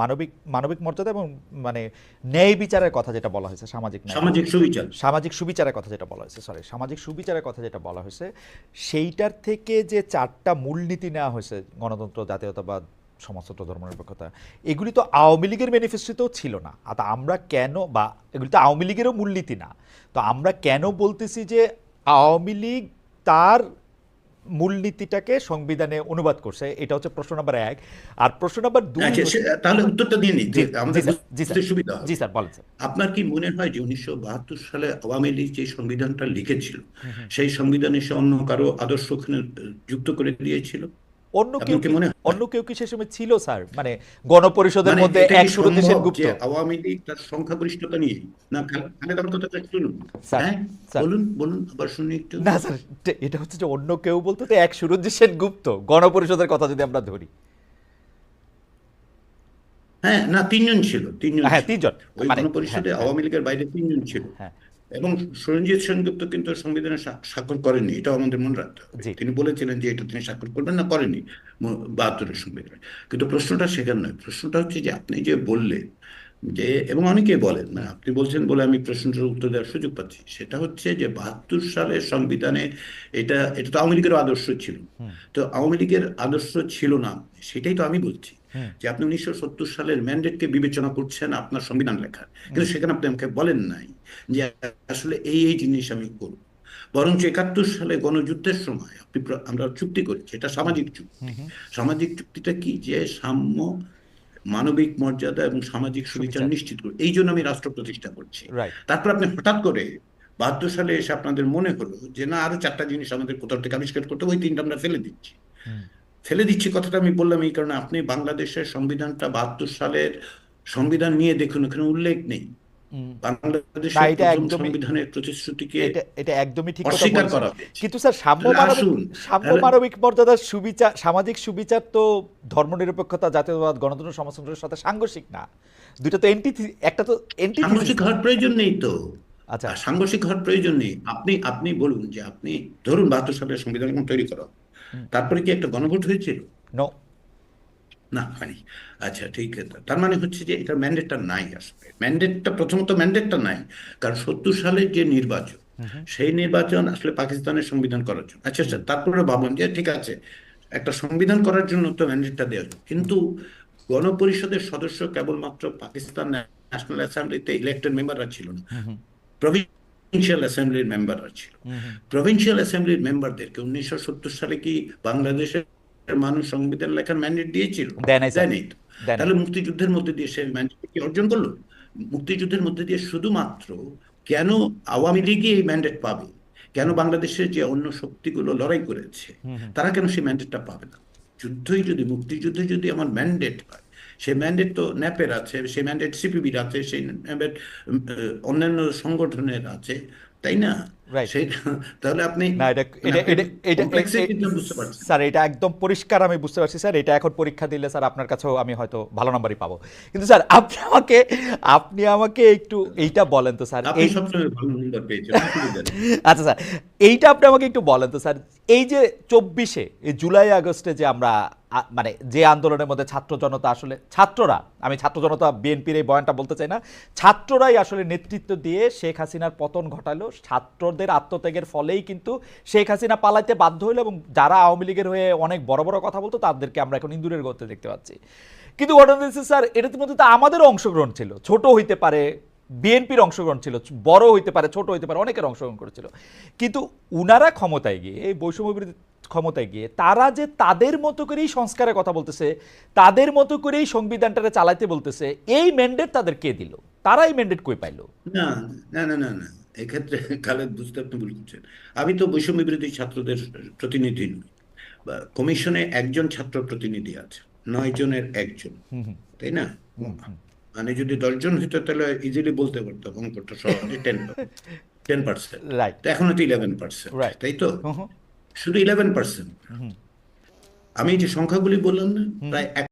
মানবিক মানবিক মর্যাদা এবং মানে ন্যায় বিচারের কথা যেটা বলা হয়েছে সামাজিক সামাজিক সুবিচার। সামাজিক সুবিচারের কথা যেটা বলা হয়েছে সরি সামাজিক সুবিচারের কথা যেটা বলা হয়েছে সেইটার থেকে যে চারটা মূলনীতি নেওয়া হয়েছে গণতন্ত্র জাতীয়তাবাদ সমাজতন্ত্র ধর্মনিরপেক্ষতা এগুলি তো আওয়ামী লীগের ম্যানিফেস্টোতেও ছিল না। আর তা আমরা কেন বা এগুলি তো আওয়ামী লীগেরও মূলনীতি না। তো আমরা কেন বলতেছি যে আওয়ামী লীগ তার মূলনীতিটাকে সংবিধানে অনুবাদ করছে এটা হচ্ছে প্রশ্ন নাম্বার এক। আর প্রশ্ন নাম্বার দুই আচ্ছা তাহলে উত্তরটা দিয়ে নিই। সুবিধা জি স্যার বলেন আপনার কি মনে হয় যে উনিশশো বাহাত্তর সালে আওয়ামী লীগ যে সংবিধানটা লিখেছিল সেই সংবিধানে সে অন্য কারও আদর্শ যুক্ত করে দিয়েছিল? অন্য কেউ অন্য কেউ কি সে সময় ছিল স্যার? মানে গণপরিষদের মানে মধ্যে এক সুরতি সেনগুপ্ত আওয়ামী লীগ তার সংখ্যাগরিষ্ঠতা নিয়ে? না খালে- খালেদার কথাটা শুনুন হ্যাঁ? বলুন বলুন আবার শুনি একটু। না স্যার এটা- হচ্ছে যে অন্য কেউ বলতে তো এক সুরজি সেনগুপ্ত গণপরিষদের কথা যদি আমরা ধরি। হ্যাঁ না তিনজন ছিল তিনজন হ্যাঁ। তিনজন। ওই মানে গণপরিষদে হ্যাঁ, আওয়ামী লীগের বাইরে তিনজন ছিল। হ্যাঁ। এবং সরঞ্জিৎ সেনগুপ্ত কিন্তু সংবিধানে স্বা- স্বাক্ষর করেননি এটাও আমাদের মনে রাখতে হবে। তিনি বলেছিলেন যে এটা তিনি স্বাক্ষর করবেন না করেনি বাহাত্তরের সংবিধানে। কিন্তু প্রশ্নটা সেখানে নয় প্রশ্নটা হচ্ছে যে আপনি যে বললেন যে এবং অনেকেই বলেন না আপনি বলছেন বলে আমি প্রশ্নটার উত্তর দেওয়ার সুযোগ পাচ্ছি সেটা হচ্ছে যে বাহাত্তর সালের সংবিধানে এটা এটা তো আওয়ামী লীগের আদর্শ ছিল। তো আওয়ামী লীগের আদর্শ ছিল না সেটাই তো আমি বলছি। যে আপনি উনিশশো সত্তর সালের ম্যান্ডেটকে বিবেচনা করছেন আপনার সংবিধান লেখা কিন্তু সেখানে আপনি আমাকে বলেন নাই যে আসলে এই এই জিনিস আমি করব। বরঞ্চ একাত্তর সালে গণযুদ্ধের সময় আপনি আমরা চুক্তি করেছি এটা সামাজিক চুক্তি। সামাজিক চুক্তিটা কি? যে সাম্য মানবিক মর্যাদা এবং সামাজিক সুবিচার। নিশ্চিত করে এই জন্য আমি রাষ্ট্র প্রতিষ্ঠা করছি। তারপর আপনি হঠাৎ করে বাহাত্তর সালে এসে আপনাদের মনে হলো যে না আরও চারটা জিনিস আমাদের কোথাও থেকে আবিষ্কার করতে ওই তিনটা আমরা ফেলে দিচ্ছি। ফেলে দিচ্ছি কথাটা আমি বললাম এই কারণে আপনি বাংলাদেশের সংবিধানটা বাহাত্তর সালের সংবিধান নিয়ে দেখুন এখানে উল্লেখ নেই। এটা প্রথম সংবিধানের প্রতিশ্রুতিকে এটা এটা একদমই ঠিক অস্বীকার করা কিন্তু স্যার সাম্য মানবিক আসুন, সাম্য তাহলে- মানবিক মর্যাদার সুবিচার সামাজিক সুবিচার তো ধর্মনিরপেক্ষতা জাতীয়তাবাদ গণতন্ত্র সমাজতন্ত্রের সাথে সাংঘর্ষিক না। তো এন্টি একটা তো এন্টি সাংঘর্ষিক হওয়ার প্রয়োজন নেই তো। আচ্ছা। সাংঘর্ষিক হওয়ার প্রয়োজন নেই। আপনি আপনি বলুন যে আপনি ধরুন বাহাত্তর সালের সংবিধান তৈরি করা। তারপরে কি একটা গণভোট হয়েছিল? না হয়নি। আচ্ছা ঠিক আছে। তার মানে হচ্ছে যে এটার ম্যান্ডেটটা নাই আসলে। ম্যান্ডেটটা প্রথমত ম্যান্ডেটটা নাই। কারণ সত্তর যে নির্বাচন সেই নির্বাচন আসলে পাকিস্তানের সংবিধান করার জন্য। আচ্ছা আচ্ছা তারপরে ভাবলাম যে ঠিক আছে একটা সংবিধান করার জন্য তো ম্যান্ডেটটা দেওয়া কিন্তু গণপরিষদের সদস্য কেবলমাত্র পাকিস্তান ন্যাশনাল অ্যাসেম্বলিতে ইলেক্টেড মেম্বাররা ছিল না। প্রভিন্সিয়াল অ্যাসেম্বলির মেম্বাররা ছিল। প্রভিন্সিয়াল অ্যাসেম্বলির মেম্বারদেরকে উনিশশো সত্তর সালে কি বাংলাদেশের মানুষ সংবিধান লেখার ম্যান্ডেট দিয়েছিল। দেয়নি তো। তাহলে মুক্তিযুদ্ধের মধ্যে দিয়ে সে ম্যান্ডেট কি অর্জন করল? মুক্তিযুদ্ধের মধ্যে দিয়ে শুধুমাত্র কেন আওয়ামী লীগই এই ম্যান্ডেট পাবে? কেন বাংলাদেশের যে অন্য শক্তিগুলো লড়াই করেছে তারা কেন সেই ম্যান্ডেটটা পাবে না? যুদ্ধই যদি মুক্তিযুদ্ধে যদি আমার ম্যান্ডেট পায় সেই ম্যান্ডেট তো ন্যাপের আছে, সেই ম্যান্ডেট সিপিবির আছে, সেই অন্যান্য সংগঠনের আছে, তাই না? তাহলে আপনি না এটা এটা এটা এটা complexity টা বুঝতে পারছেন। স্যার এটা একদম পরিষ্কার আমি বুঝতে পারছি স্যার। এটা এখন পরীক্ষা দিলে স্যার আপনার কাছেও আমি হয়তো ভালো নাম্বারই পাবো। কিন্তু স্যার আপনি আমাকে আপনি আমাকে একটু এইটা বলেন তো স্যার। এই ভালো নম্বর পেয়েছেন আচ্ছা স্যার এইটা আপনি আমাকে একটু বলেন তো স্যার। এই যে চব্বিশে এই জুলাই আগস্টে যে আমরা মানে যে আন্দোলনের মধ্যে ছাত্র জনতা আসলে ছাত্ররা আমি ছাত্র জনতা বিএনপির এই বয়ানটা বলতে চাই না ছাত্ররাই আসলে নেতৃত্ব দিয়ে শেখ হাসিনার পতন ঘটালো। ছাত্রদের আত্মত্যাগের ফলেই কিন্তু শেখ হাসিনা পালাইতে বাধ্য হলো এবং যারা আওয়ামী লীগের হয়ে অনেক বড় বড় কথা বলতো, তাদেরকে আমরা এখন ইন্দুরের গতে দেখতে পাচ্ছি। কিন্তু ঘটনা হচ্ছে স্যার এটার মধ্যে তো আমাদেরও অংশগ্রহণ ছিল। ছোট হইতে পারে, বিএনপির অংশগ্রহণ ছিল, বড় হইতে পারে, ছোট হইতে পারে, অনেকের অংশগ্রহণ করেছিল। কিন্তু উনারা ক্ষমতায় গিয়ে, এই বৈষম্যবিরোধী ক্ষমতায় গিয়ে, তারা যে তাদের মতো করেই সংস্কারের কথা বলতেছে, তাদের মতো করেই সংবিধানটারে চালাইতে বলতেছে, এই ম্যান্ডেট তাদের কে দিল? তারা এই ম্যান্ডেট কই পাইলো? না না না না না। এক্ষেত্রে খালেদ বুঝতে আপনি ভুল করছেন। আমি তো বৈষম্য বিরোধী ছাত্রদের প্রতিনিধি নই। কমিশনে একজন ছাত্র প্রতিনিধি আছে নয় জনের একজন। তাই না? মানে যদি দশজন হইতো তাহলে ইজিলি বলতে পারতাম অঙ্কটা সহজে টেন টেন পার্সেন্ট এখন তো ইলেভেন পার্সেন্ট. তাই তো? শুধু ইলেভেন পার্সেন্ট আমি যে সংখ্যাগুলি বললাম না প্রায়